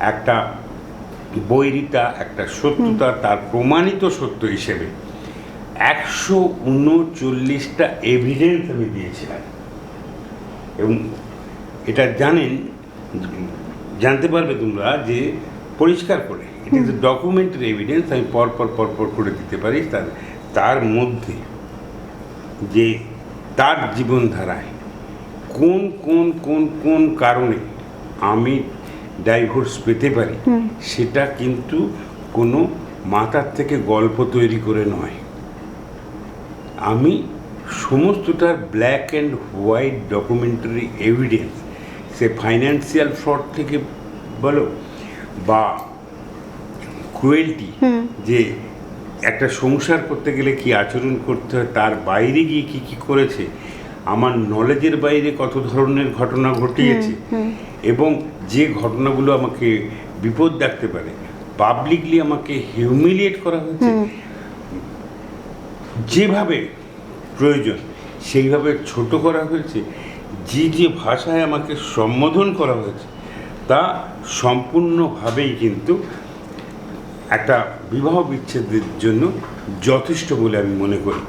একটা বৈরিতা একটা সত্যতা তার প্রমাণিত সত্য হিসেবে একশো উনচল্লিশটা এভিডেন্স আমি দিয়েছিলাম। এবং এটা জানেন জানতে পারবে তোমরা যে পরিষ্কার করে ইট ইজ ডকুমেন্টারি এভিডেন্স আমি পর পর পর পর করে দিতে পারি তার তার মধ্যে যে তার জীবনধারায় কোন কোন কোন কোন কারণে আমি ডাইভোর্স পেতে পারি সেটা কিন্তু কোনো মাথার থেকে গল্প তৈরি করে নয়। আমি সমস্তটার black and white documentary evidence say financial fraud থেকে বলো বা ক্রুয়েলটি যে একটা সংসার করতে গেলে কি আচরণ করতে হয় তার বাইরে গিয়ে কি কি করেছে আমার নলেজের বাইরে কত ধরনের ঘটনা ঘটিয়েছে। এবং যে ঘটনাগুলো আমাকে বিপদ ডাকতে পারে পাবলিকলি আমাকে হিউমিলিয়েট করা হয়েছে। যেভাবে প্রয়োজন সেইভাবে ছোট করা হয়েছে। যে যে ভাষায় আমাকে সম্বোধন করা হয়েছে তা সম্পূর্ণভাবেই কিন্তু একটা বিবাহ বিচ্ছেদের জন্য যথেষ্ট বলে আমি মনে করি।